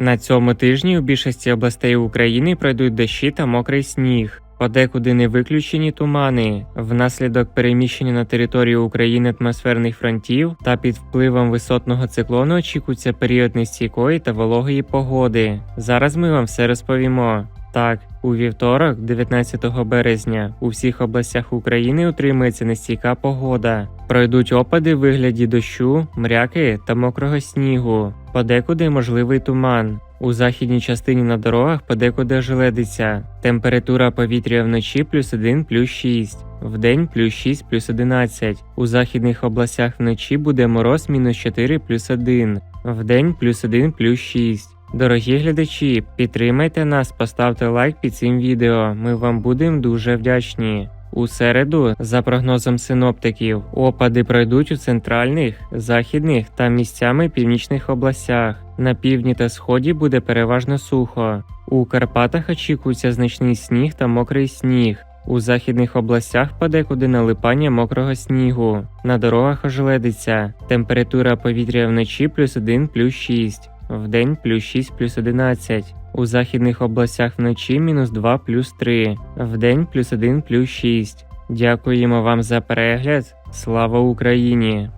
На цьому тижні у більшості областей України пройдуть дощі та мокрий сніг. Подекуди не виключені тумани. Внаслідок переміщення на територію України атмосферних фронтів та під впливом висотного циклону очікується період нестійкої та вологої погоди. Зараз ми вам все розповімо. Так, у вівторок, 19 березня, у всіх областях України утримується нестійка погода. Пройдуть опади в вигляді дощу, мряки та мокрого снігу. Подекуди можливий туман. У західній частині на дорогах подекуди ожеледиться. Температура повітря вночі плюс 1 плюс 6. Вдень плюс 6 плюс 11. У західних областях вночі буде мороз мінус 4 плюс 1. Вдень плюс 1 плюс 6. Дорогі глядачі, підтримайте нас, поставте лайк під цим відео. Ми вам будемо дуже вдячні. У середу, за прогнозом синоптиків, опади пройдуть у центральних, західних та місцями північних областях. На півдні та сході буде переважно сухо. У Карпатах очікується значний сніг та мокрий сніг. У західних областях подекуди налипання мокрого снігу. На дорогах ожеледиться. Температура повітря вночі плюс 1 плюс 6. Вдень плюс 6 плюс 11. У західних областях вночі мінус 2 плюс 3. Вдень плюс 1 плюс 6. Дякуємо вам за перегляд. Слава Україні!